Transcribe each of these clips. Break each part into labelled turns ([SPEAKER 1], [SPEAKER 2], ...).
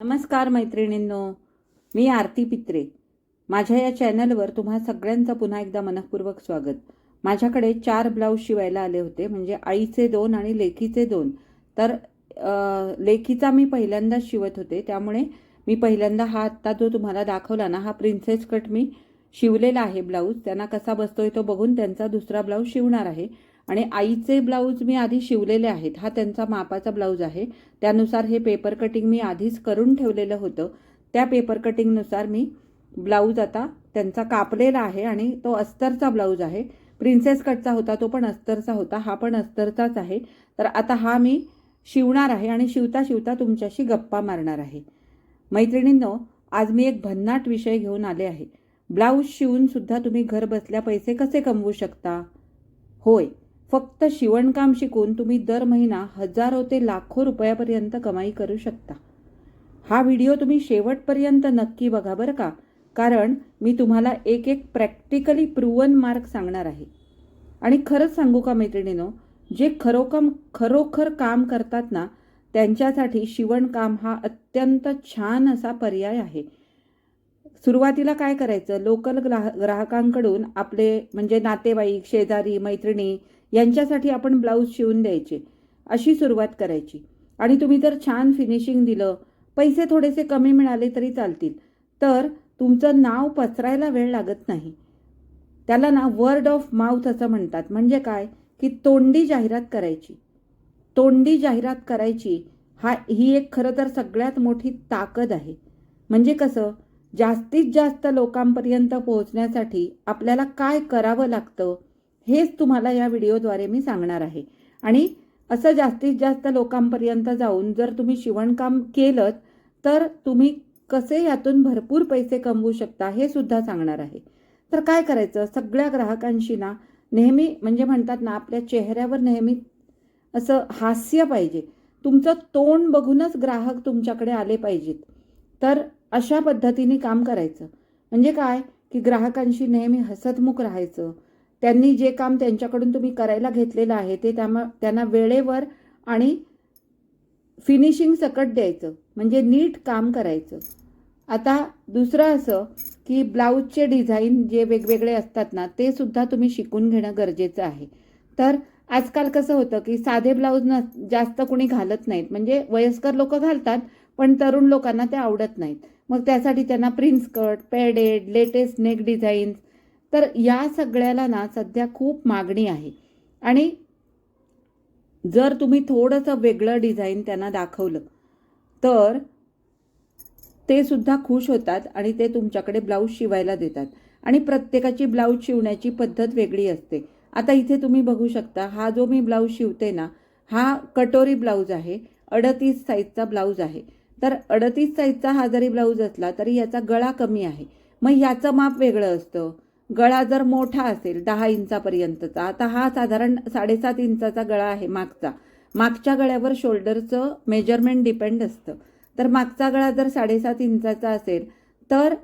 [SPEAKER 1] नमस्कार मैत्रिणींनो मी आरती पित्रे. माझ्या या चॅनलवर तुम्हा सगळ्यांचं पुन्हा एकदा मनपूर्वक स्वागत. माझ्याकडे चार ब्लाऊज शिवायला आले होते म्हणजे आईचे दोन आणि लेखीचे दोन. तर लेखीचा मी पहिल्यांदाच शिवत होते त्यामुळे मी पहिल्यांदा हा आत्ता जो तुम्हाला दाखवला ना हा प्रिन्सेस कट मी शिवलेला आहे ब्लाऊज. त्यांना कसा बसतोय तो बघून त्यांचा दुसरा ब्लाऊज शिवणार आहे. आणि आईचे ब्लाऊज मी आधी शिवलेले आहेत. हा त्यांचा मापाचा ब्लाऊज आहे. त्यानुसार हे पेपर कटिंग मी आधीच करून ठेवलेलं होतं. त्या पेपर कटिंगनुसार मी ब्लाऊज आता त्यांचा कापलेला आहे आणि तो अस्तरचा ब्लाऊज आहे. प्रिन्सेस कटचा होता तो पण अस्तरचा होता. हा पण अस्तरचाच आहे. तर आता हा मी शिवणार आहे आणि शिवता शिवता तुमच्याशी गप्पा मारणार आहे. मैत्रिणींनो आज मी एक भन्नाट विषय घेऊन आले आहे. ब्लाऊज शिवून सुद्धा तुम्ही घर बसल्या पैसे कसे कमवू शकता? होय. फक्त शिवणकाम शिकून तुम्ही दर महिना हजारो ते लाखो रुपयापर्यंत कमाई करू शकता. हा व्हिडिओ तुम्ही शेवटपर्यंत नक्की बघा बरं का कारण मी तुम्हाला एक एक प्रॅक्टिकली प्रूवन मार्क सांगणार आहे. आणि खरंच सांगू का मैत्रिणीनो जे खरोखम खरोखर काम करतात ना त्यांच्यासाठी शिवणकाम हा अत्यंत छान असा पर्याय आहे. सुरुवातीला काय करायचं लोकल ग्राह ग्राहकांकडून आपले म्हणजे नातेवाईक शेजारी मैत्रिणी यांच्यासाठी आपण ब्लाऊज शिवून द्यायचे. अशी सुरुवात करायची. आणि तुम्ही जर छान फिनिशिंग दिलं पैसे थोडेसे कमी मिळाले तरी चालतील. तर तुमचं नाव पसरायला वेळ लागत नाही. त्याला ना वर्ड ऑफ माउथ असं म्हणतात. म्हणजे काय? की तोंडी जाहिरात करायची. तोंडी जाहिरात करायची हा ही एक खरं तर सगळ्यात मोठी ताकद आहे. म्हणजे कसं? जास्तीत जास्त लोकांपर्यंत पोहोचण्यासाठी आपल्याला काय करावं लागतं? हेच तुम्हाला या व्हिडिओद्वारे मी सांगणार आहे. आणि असं जास्तीत जास्त लोकांपर्यंत जाऊन जर तुम्ही शिवणकाम केलं तर तुम्ही कसे यातून भरपूर पैसे कमवू शकता हे सुद्धा सांगणार आहे. तर काय करायचं? सगळ्या ग्राहकांशी ना नेहमी म्हणजे म्हणतात ना आपल्या चेहऱ्यावर नेहमी असं हास्य पाहिजे. तुमचं तोंड बघूनच ग्राहक तुमच्याकडे आले पाहिजेत. तर अशा पद्धतीने काम करायचं. म्हणजे काय? की ग्राहकांशी नेहमी हसतमुख राहायचं. त्यांनी जे काम त्यांच्याकडून तुम्ही करायला घेतलेलं आहे ते त्याम त्यांना वेळेवर आणि फिनिशिंग सकट द्यायचं. म्हणजे नीट काम करायचं. आता दुसरं असं की ब्लाऊजचे डिझाईन जे वेगवेगळे असतात ना ते सुद्धा तुम्ही शिकून घेणं गरजेचं आहे. तर आजकाल कसं होतं की साधे ब्लाऊज न जास्त कोणी घालत नाहीत. म्हणजे वयस्कर लोक घालतात पण तरुण लोकांना ते आवडत नाहीत. मग त्यासाठी त्यांना prince cut padded latest neck designs तर या सगळ्याला ना सध्या खूप मागणी आहे. आणि जर तुम्ही थोडंसं वेगळं डिझाईन त्यांना दाखवलं तर ते सुद्धा खुश होतात आणि ते तुमच्याकडे ब्लाऊज शिवायला देतात. आणि प्रत्येकाची ब्लाऊज शिवण्याची पद्धत वेगळी असते. आता इथे तुम्ही बघू शकता हा जो मी ब्लाऊज शिवते ना हा कटोरी ब्लाऊज आहे अडतीस साईजचा ब्लाऊज आहे. तर अडतीस साईजचा हा जरी ब्लाऊज असला तरी याचा गळा कमी आहे. मग याचं माप वेगळं असतं. गळा जर मोठा असेल दहा इंचापर्यंतचा आता हा साधारण साडेसात इंचाचा गळा आहे मागचा. मागच्या गळ्यावर शोल्डरचं मेजरमेंट डिपेंड असतं. तर मागचा गळा जर साडेसात इंचाचा असेल तर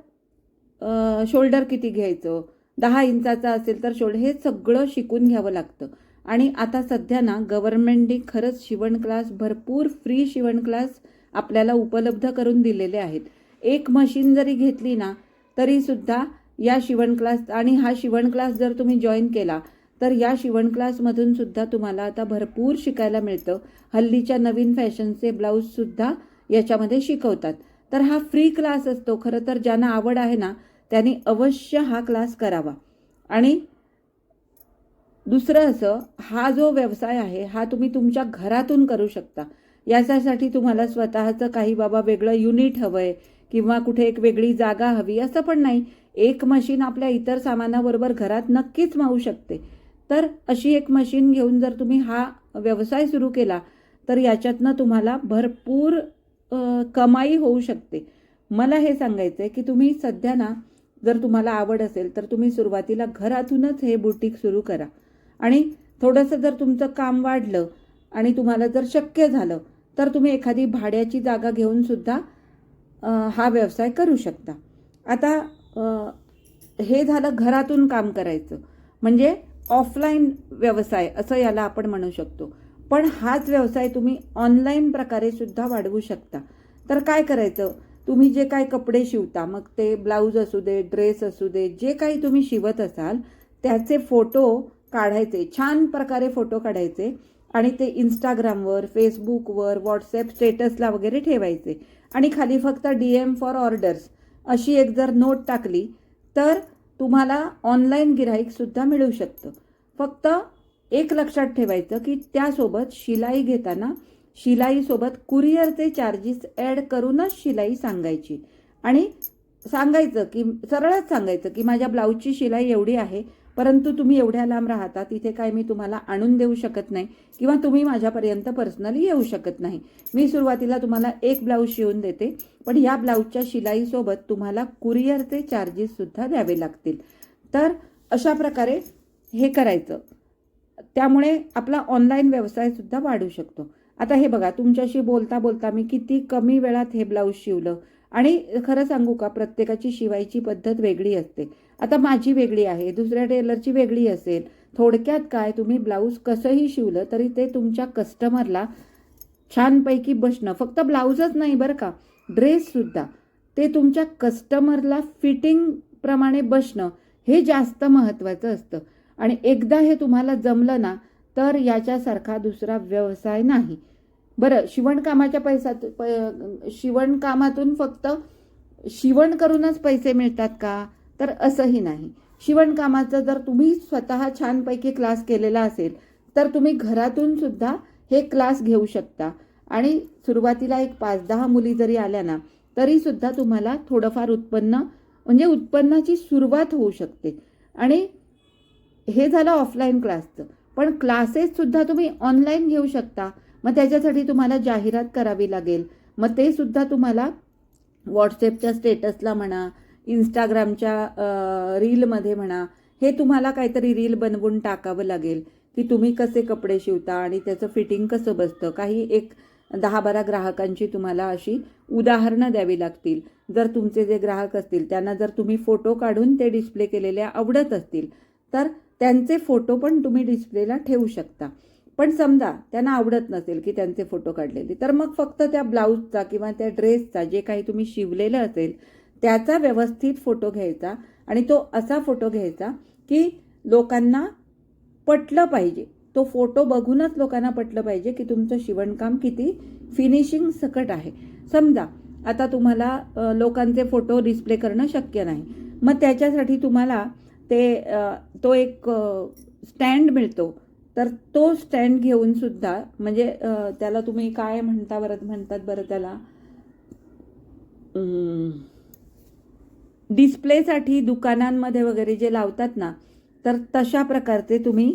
[SPEAKER 1] शोल्डर किती घ्यायचं? दहा इंचाचा असेल तर शोल्डर हे सगळं शिकून घ्यावं लागतं. आणि आता सध्या ना गव्हर्नमेंटने खरंच शिवण क्लास भरपूर फ्री शिवण क्लास आपल्याला उपलब्ध करून दिलेले आहेत. एक मशीन जरी घेतली ना तरीसुद्धा या शिवण क्लास आणि हा शिवण क्लास जर तुम्ही जॉईन केला तर या शिवण क्लासमधून सुद्धा तुम्हाला आता भरपूर शिकायला मिळतं. हल्लीच्या नवीन फॅशनचे ब्लाऊजसुद्धा याच्यामध्ये शिकवतात. तर हा फ्री क्लास असतो खरं तर ज्यांना आवड आहे ना त्यांनी अवश्य हा क्लास करावा. आणि दुसरं असं हा जो व्यवसाय आहे हा तुम्ही तुमच्या घरातून करू शकता. याच्यासाठी तुम्हाला स्वतःचं काही बाबा वेगळं युनिट हवं आहे किंवा कुठे एक वेगळी जागा हवी असं पण नाही. एक मशीन आपल्या इतर सामानाबरोबर घरात नक्कीच मावू शकते. तर अशी एक मशीन घेऊन जर तुम्ही हा व्यवसाय सुरू केला तर याच्यातनं तुम्हाला भरपूर कमाई होऊ शकते. मला हे सांगायचं आहे की तुम्ही सध्या ना जर तुम्हाला आवड असेल तर तुम्ही सुरुवातीला घरातूनच हे बुटीक सुरू करा. आणि थोडंसं जर तुमचं काम वाढलं आणि तुम्हाला जर शक्य झालं तर तुम्ही एखादी भाड्याची जागा घेऊन सुद्धा हा व्यवसाय करू शकता. आता हे झालं घरातून काम करायचं. म्हणजे ऑफलाईन व्यवसाय असं याला आपण म्हणू शकतो. पण हाच व्यवसाय तुम्ही ऑनलाईन प्रकारे सुद्धा वाढवू शकता. तर काय करायचं? तुम्ही जे काय कपडे शिवता मग ते ब्लाऊज असू दे ड्रेस असू दे जे काही तुम्ही शिवत असाल त्याचे फोटो काढायचे छान प्रकारे फोटो काढायचे. आणि ते इंस्टाग्रामवर फेसबुकवर व्हॉट्सॲप स्टेटसला वगैरे ठेवायचे. आणि खाली फक्त डी एम फॉर ऑर्डर्स अशी एक जर नोट टाकली तर तुम्हाला ऑनलाईन गिराईकसुद्धा मिळू शकतं. फक्त एक लक्षात ठेवायचं की त्यासोबत शिलाई घेताना शिलाईसोबत कुरिअरचे चार्जेस ॲड करूनच शिलाई सांगायची. आणि सांगायचं की सरळच सांगायचं की माझ्या ब्लाऊजची शिलाई एवढी आहे परंतु तुम्ही एवढ्या लांब राहता तिथे काय मी तुम्हाला आणून देऊ शकत नाही किंवा तुम्ही माझ्यापर्यंत पर्सनली येऊ शकत नाही. मी सुरुवातीला तुम्हाला एक ब्लाऊज शिवून देते पण या ब्लाऊजच्या शिलाईसोबत तुम्हाला कुरिअरचे चार्जेससुद्धा द्यावे लागतील. तर अशा प्रकारे हे करायचं. त्यामुळे आपला ऑनलाईन व्यवसायसुद्धा वाढू शकतो. आता हे बघा तुमच्याशी बोलता बोलता मी किती कमी वेळात हे ब्लाऊज शिवलं. आणि खरं सांगू का प्रत्येकाची शिवायची पद्धत वेगळी असते. आता माझी वेगळी आहे दुसऱ्या टेलरची वेगळी असेल. थोडक्यात काय तुम्ही ब्लाऊज कसंही शिवलं तरी ते तुमच्या कस्टमरला छानपैकी बसणं. फक्त ब्लाऊजच नाही बरं का ड्रेससुद्धा ते तुमच्या कस्टमरला फिटिंगप्रमाणे बसणं हे जास्त महत्त्वाचं असतं. आणि एकदा हे तुम्हाला जमलं ना तर याच्यासारखा दुसरा व्यवसाय नाही. बरं शिवणकामाच्या पैशात प शिवणकामातून फक्त शिवण करूनच पैसे मिळतात का? तर असंही नाही. शिवणकामाचं जर तुम्ही स्वतः छानपैकी क्लास केलेला असेल तर तुम्ही घरातून सुद्धा हे क्लास घेऊ शकता. आणि सुरुवातीला एक पाच दहा मुली जरी आल्या ना तरीसुद्धा तुम्हाला थोडंफार उत्पन्न म्हणजे उत्पन्नाची सुरुवात होऊ शकते. आणि हे झालं ऑफलाईन क्लासचं. पण क्लासेससुद्धा तुम्ही ऑनलाईन घेऊ शकता. मग त्याच्यासाठी तुम्हाला जाहिरात करावी लागेल. मग ते सुद्धा तुम्हाला व्हॉट्सॲपच्या स्टेटसला म्हणा इंस्टाग्रामच्या रीलमध्ये म्हणा हे तुम्हाला काहीतरी रील बनवून टाकावं लागेल की तुम्ही कसे कपडे शिवता आणि त्याचं फिटिंग कसं बसतं. काही एक दहा बारा ग्राहकांची तुम्हाला अशी उदाहरणं द्यावी लागतील. जर तुमचे जे ग्राहक असतील त्यांना जर तुम्ही फोटो काढून ते डिस्प्ले केलेले आवडत असतील तर त्यांचे फोटो पण तुम्ही डिस्प्लेला ठेवू शकता. पण समजा त्यांना आवडत नसेल की त्यांचे फोटो काढलेले तर मग फक्त त्या ब्लाऊजचा किंवा त्या ड्रेसचा जे काही तुम्ही शिवलेलं असेल त्याचा व्यवस्थित फोटो घ्यायचा आणि तो असा फोटो घ्यायचा की लोकांना पटलं पाहिजे. तो फोटो बघूनच लोकांना पटलं पाहिजे की तुमचं शिवणकाम किती फिनिशिंग सकट आहे. समजा आता तुम्हाला लोकांचे फोटो डिस्प्ले करणं शक्य नाही. मग त्याच्यासाठी तुम्हाला ते तो एक स्टँड मिळतो. तर तो स्टँड घेऊन सुद्धा म्हणजे त्याला तुम्ही काय म्हणता बरं म्हणतात बरं त्याला? डिस्प्लेसाठी दुकानांमध्ये वगैरे जे लावतात ना तर तशा प्रकारचे तुम्ही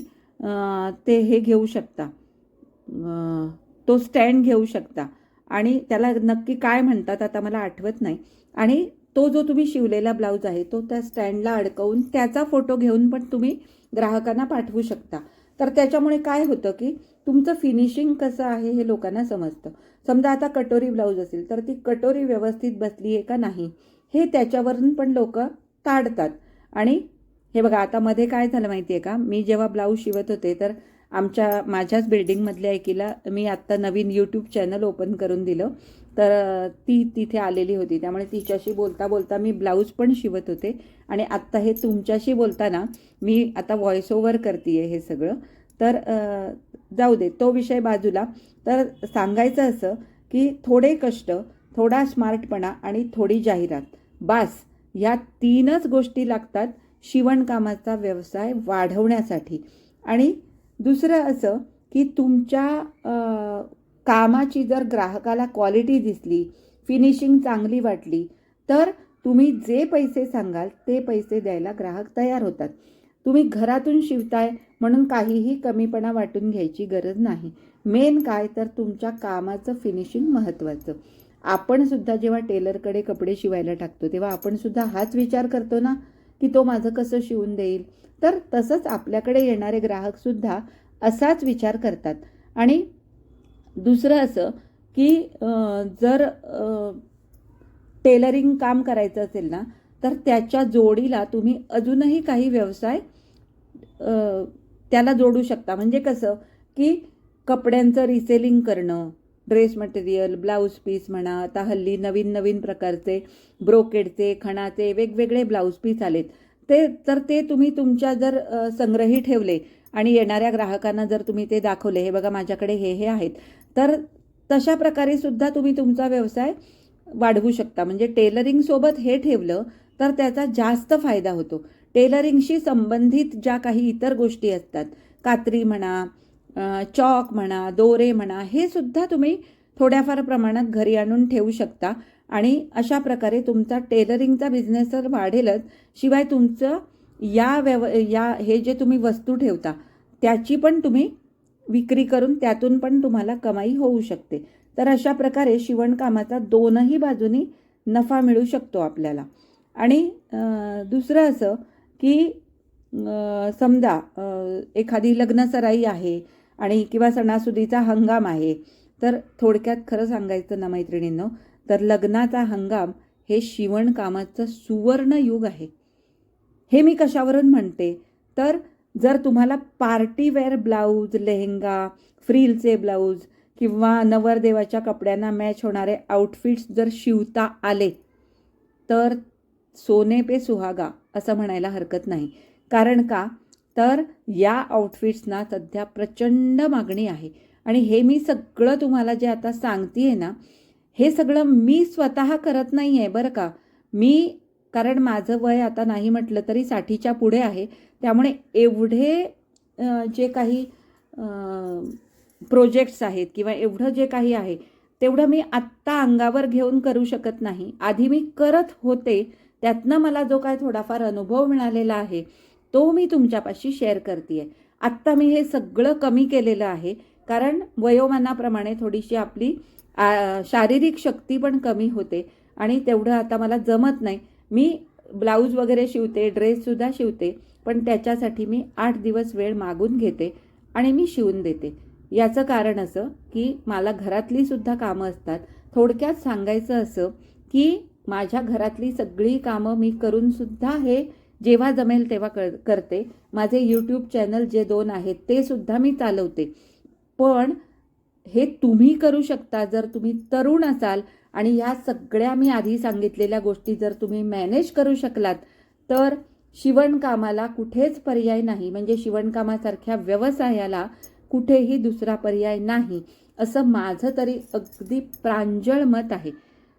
[SPEAKER 1] ते हे घेऊ शकता. तो स्टँड घेऊ शकता. आणि त्याला नक्की काय म्हणतात आता मला आठवत नाही. आणि तो जो तुम्ही शिवलेला ब्लाऊज आहे तो त्या स्टँडला अडकवून त्याचा फोटो घेऊन पण तुम्ही ग्राहकांना पाठवू शकता. तर त्याच्यामुळे काय होतं की तुमचं फिनिशिंग कसं आहे हे लोकांना समजतं. समजा आता कटोरी ब्लाऊज असेल तर ती कटोरी व्यवस्थित बसली आहे का नाही? हे त्याच्यावरून पण लोक काढतात. आणि हे बघा आता मध्ये काय झालं माहिती आहे का? मी जेव्हा ब्लाऊज शिवत होते तर आमच्या माझ्याच बिल्डिंगमधल्या एकीला मी आत्ता नवीन यूट्यूब चॅनल ओपन करून दिलं. तर ती तिथे आलेली होती. त्यामुळे तिच्याशी बोलता बोलता मी ब्लाऊज पण शिवत होते. आणि आत्ता हे तुमच्याशी बोलताना मी आता व्हॉइस ओव्हर करते हे सगळं. तर जाऊ दे तो विषय बाजूला. तर सांगायचं असं की थोडे कष्ट थोडा स्मार्टपणा आणि थोडी जाहिरात. बास ह्या तीनच गोष्टी लागतात शिवणकामाचा व्यवसाय वाढवण्यासाठी. आणि दुसरं असं की तुमच्या कामाची जर ग्राहकाला क्वालिटी दिसली फिनिशिंग चांगली वाटली तर तुम्ही जे पैसे सांगाल ते पैसे द्यायला ग्राहक तयार होतात. तुम्ही घरातून शिवताय म्हणून काहीही कमीपणा वाटून घ्यायची गरज नाही. मेन काय? तर तुमच्या कामाचं फिनिशिंग महत्त्वाचं. आपण सुद्धा जेव्हा टेलरकडे कपडे शिवायला टाकतो तेव्हा आपण सुद्धा हाच विचार करतो ना की तो माझं कसं शिवून देईल? तर तसंच आपल्याकडे येणारे ग्राहकसुद्धा असाच विचार करतात. आणि दुसरं असं की जर टेलरिंग काम करायचं असेल ना तर त्याच्या जोडीला तुम्ही अजूनही काही व्यवसाय त्याला जोडू शकता. म्हणजे कसं की कपड्यांचं रिसेलिंग करणं ड्रेस मटेरियल ब्लाऊज पीस म्हणा आता हल्ली नवीन नवीन प्रकारचे ब्रोकेडचे खणाचे वेगवेगळे ब्लाऊज पीस आलेत. ते तर ते तुम्ही तुमच्या जर संग्रही ठेवले आणि येणाऱ्या ग्राहकांना जर तुम्ही ते दाखवले हे बघा माझ्याकडे हे हे आहेत तर तशा प्रकारे सुद्धा तुम्ही तुमचा व्यवसाय वाढवू शकता. म्हणजे टेलरिंगसोबत हे ठेवलं तर त्याचा जास्त फायदा होतो. टेलरिंगशी संबंधित ज्या काही इतर गोष्टी असतात कात्री म्हणा चॉक म्हणा दोरे म्हणा हे सुद्धा तुम्ही थोड्याफार प्रमाणात घरी आणून ठेवू शकता. आणि अशा प्रकारे तुमचा टेलरिंगचा बिझनेस तर वाढेलच शिवाय तुमचं या व्यव या हे जे तुम्ही वस्तू ठेवता त्याची पण तुम्ही विक्री करून त्यातून पण तुम्हाला कमाई होऊ शकते. तर अशा प्रकारे शिवणकामाचा दोनही बाजूनी नफा मिळू शकतो आपल्याला. आणि दुसरं असं की समजा एखादी लग्नसराई आहे आणि किंवा सणासुदीचा हंगाम आहे. तर थोडक्यात खरं सांगायचं ना मैत्रिणींनो तर लग्नाचा हंगाम हे शिवणकामाचं सुवर्ण युग आहे. हे मी कशावरून म्हणते? तर जर तुम्हाला पार्टीवेअर ब्लाऊज लेहंगा फ्रीलचे ब्लाऊज किंवा नवरदेवाच्या कपड्यांना मॅच होणारे आउटफिट्स जर शिवता आले तर सोने पे सुहागा असं म्हणायला हरकत नाही. कारण का? तर या आउटफिट्सना सध्या प्रचंड मागणी आहे. आणि हे मी सगळं तुम्हाला जे आता सांगते आहे ना हे सगळं मी स्वतः करत नाही आहे बरं का. मी कारण माझं वय आता नाही म्हटलं तरी साठीच्या पुढे आहे. त्यामुळे एवढे जे काही प्रोजेक्ट्स आहेत किंवा एवढं जे काही आहे तेवढं मी आत्ता अंगावर घेऊन करू शकत नाही. आधी मी करत होते त्यातनं मला जो काय थोडाफार अनुभव मिळालेला आहे तो मी तुमच्यापाशी शेअर करते आहे आत्ता मी हे सगळं कमी केलेलं आहे कारण वयोमानाप्रमाणे थोडीशी आपली शारीरिक शक्ती पण कमी होते आणि तेवढं आता मला जमत नाही. मी ब्लाऊज वगैरे शिवते ड्रेससुद्धा शिवते पण त्याच्यासाठी मी आठ दिवस वेळ मागून घेते आणि मी शिवून देते. याचं कारण असं की मला घरातलीसुद्धा कामं असतात. थोडक्यात सांगायचं असं की माझ्या घरातली सगळी कामं मी करूनसुद्धा हे जेव्हा जमेल तेव्हा कर करते. माझे यूट्यूब चॅनल जे दोन आहेत ते सुद्धा मी चालवते. पण हे तुम्ही करू शकता जर तुम्ही तरुण असाल आणि ह्या सगळ्या मी आधी सांगितलेल्या गोष्टी जर तुम्ही मॅनेज करू शकलात तर शिवणकामाला कुठेच पर्याय नाही. म्हणजे शिवणकामासारख्या व्यवसायाला कुठेही दुसरा पर्याय नाही. असं माझं तरी अगदी प्रांजळ मत आहे.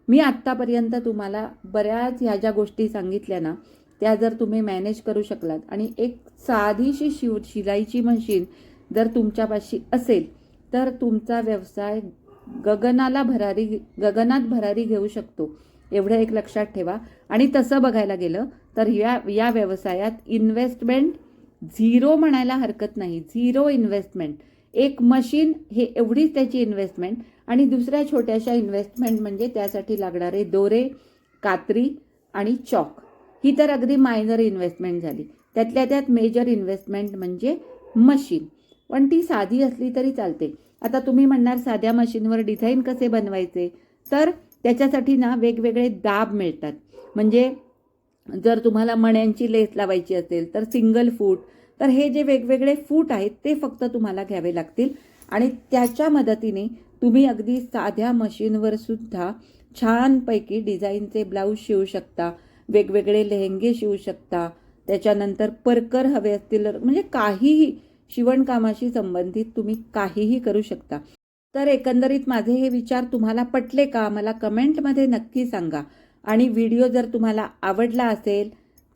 [SPEAKER 1] मी आत्तापर्यंत तुम्हाला बऱ्याच ह्या ज्या गोष्टी सांगितल्या ना त्या जर तुम्ही मॅनेज करू शकलात आणि एक साधीशी शिव शिलाईची मशीन जर तुमच्यापाशी असेल तर तुमचा व्यवसाय गगनाला भरारी गगनात भरारी घेऊ शकतो. एवढं एक लक्षात ठेवा. आणि तसं बघायला गेलं तर या या व्यवसायात इन्व्हेस्टमेंट झिरो म्हणायला हरकत नाही. झिरो इन्व्हेस्टमेंट एक मशीन हे एवढीच त्याची इन्व्हेस्टमेंट आणि दुसऱ्या छोट्याशा इन्व्हेस्टमेंट म्हणजे त्यासाठी लागणारे दोरे कात्री आणि चॉक. ही तर अगदी मायनर इन्व्हेस्टमेंट झाली. त्यातल्या त्यात मेजर इन्व्हेस्टमेंट म्हणजे मशीन पण ती साधी असली तरी चालते. आता तुम्ही म्हणणार साध्या मशीनवर डिझाईन कसे बनवायचे? तर त्याच्यासाठी ना वेगवेगळे दाब मिळतात. म्हणजे जर तुम्हाला मण्यांची लेस लावायची असेल तर सिंगल फूट तर हे जे वेगवेगळे फूट आहेत ते फक्त तुम्हाला घ्यावे लागतील. आणि त्याच्या मदतीने तुम्ही अगदी साध्या मशीनवर सुद्धा छानपैकी डिझाईनचे ब्लाऊज शिवू शकता. वेगवेगळे लेहंगे शिवू शकता. त्याच्यानंतर परकर हवे असतील म्हणजे काहीही शिवणकामाशी संबंधित तुम्ही काहीही करू शकता. तर एकंदरीत माझे हे विचार तुम्हाला पटले का? मला कमेंटमध्ये नक्की सांगा. आणि व्हिडिओ जर तुम्हाला आवडला असेल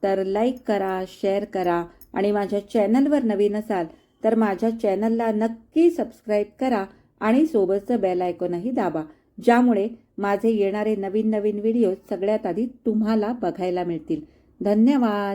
[SPEAKER 1] तर लाईक करा शेअर करा. आणि माझ्या चॅनलवर नवीन असाल तर माझ्या चॅनलला नक्की सबस्क्राईब करा आणि सोबतचं बेल आयकॉनही दाबा. ज्यामुळे माझे येणारे नवीन नवीन व्हिडिओ सगळ्यात आधी तुम्हाला बघायला मिळतील. धन्यवाद.